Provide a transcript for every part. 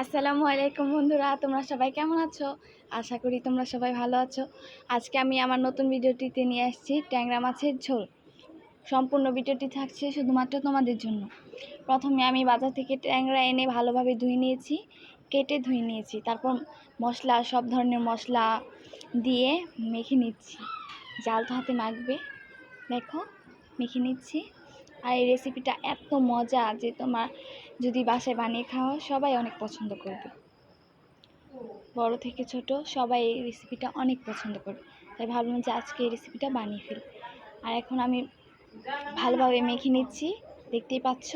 আসসালামু আলাইকুম বন্ধুরা, তোমরা সবাই কেমন আছো? আশা করি তোমরা সবাই ভালো আছো। আজকে আমি আমার নতুন ভিডিওটিতে নিয়ে আসছি ট্যাংরা মাছের ঝোল। সম্পূর্ণ ভিডিওটি থাকছে শুধুমাত্র তোমাদের জন্য। প্রথমে আমি বাজার থেকে ট্যাংরা এনে ভালোভাবে ধুয়ে নিয়েছি, কেটে ধুয়ে নিয়েছি। তারপর মশলা, সব ধরনের মশলা দিয়ে মেখে নিচ্ছি। জাল তো হাতে মাখবে। দেখো, মেখে নিচ্ছি। আর এই রেসিপিটা এত মজা যে তোমার যদি বাসায় বানিয়ে খাওয়া সবাই অনেক পছন্দ করবে। বড় থেকে ছোট সবাই এই রেসিপিটা অনেক পছন্দ করবে। তাই ভাবলাম যে আজকে এই রেসিপিটা বানিয়ে ফেল। আর এখন আমি ভালোভাবে মেখে নিচ্ছি, দেখতেই পাচ্ছ।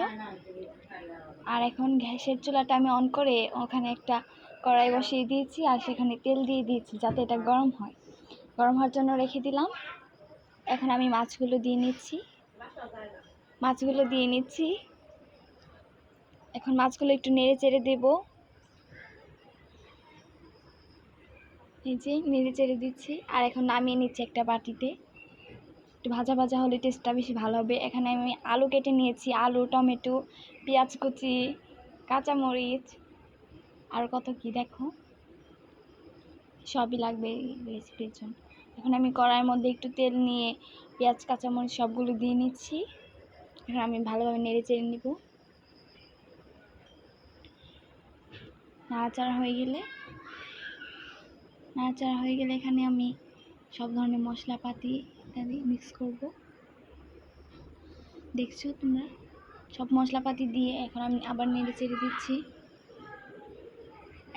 আর এখন গ্যাসের চুলাটা আমি অন করে ওখানে একটা কড়াই বসিয়ে দিয়েছি আর সেখানে তেল দিয়ে দিয়েছি যাতে এটা গরম হয়। গরম হওয়ার জন্য রেখে দিলাম। এখন আমি মাছগুলো দিয়ে নিচ্ছি। মাছগুলো দিয়ে নিচ্ছি। এখন মাছগুলো একটু নেড়ে চেড়ে দেব। এই যে নেড়ে চেড়ে দিচ্ছি। আর এখন নামিয়ে নিচ্ছি একটা বাটিতে। একটু ভাজা ভাজা হলে টেস্টটা বেশি ভালো হবে। এখানে আমি আলু কেটে নিয়েছি। আলু, টমেটো, পেঁয়াজ কুচি, কাঁচামরিচ, আর কত কি দেখো? সবই লাগবে রেসিপির জন্য। এখন আমি কড়াইয়ের মধ্যে একটু তেল নিয়ে পেঁয়াজ, কাঁচামরিচ সবগুলো দিয়ে নিচ্ছি। এখন আমি ভালোভাবে নেড়ে চেড়ে নিব। নাড়াচাড়া হয়ে গেলে, নাড়াচাড়া হয়ে গেলে এখানে আমি সব ধরনের মশলাপাতি ইত্যাদি মিক্স করব। দেখছ তোমরা? সব মশলাপাতি দিয়ে এখন আমি আবার নেড়ে চেড়ে দিচ্ছি।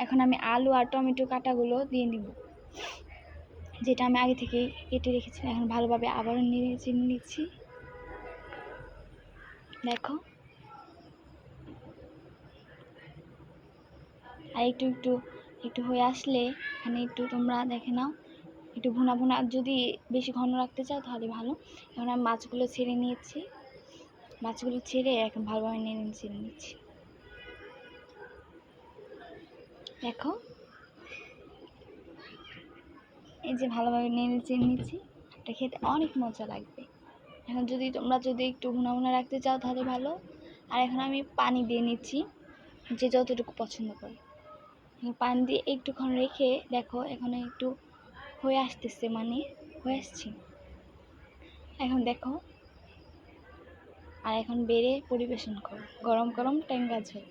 এখন আমি আলু আর টমেটো কাটাগুলো দিয়ে নিব। যেটা আমি আগে থেকে কেটে রেখেছিলাম, এখন ভালোভাবে আবারও নেড়ে চেড়ে নিচ্ছি। দেখো। আর একটু একটু একটু হয়ে আসলে এখানে একটু তোমরা দেখে নাও। একটু ভুনা ভুনা যদি বেশি ঘন রাখতে চাও তাহলে ভালো। এখন আমি মাছগুলো ছেড়ে নিয়েছি। মাছগুলো ছেড়ে এখন ভালোভাবে নেড়ে ছেড়ে নিচ্ছি। দেখো। এই যে ভালোভাবে নেড়ে চেড়ে নিচ্ছি। এটা খেতে অনেক মজা লাগবে। এখন যদি তোমরা যদি একটু ভুনা ভুনা রাখতে চাও তাহলে ভালো। আর এখন আমি পানি দিয়ে নিচ্ছি, যে যতটুকু পছন্দ করে। পানি দিয়ে একটুক্ষণ রেখে দেখো, এখানে একটু হয়ে আসতেছে মানে হয়ে আসছি। এখন দেখো, আর এখন বেড়ে পরিবেশন করো। গরম গরম ট্যাংরা ঝোল।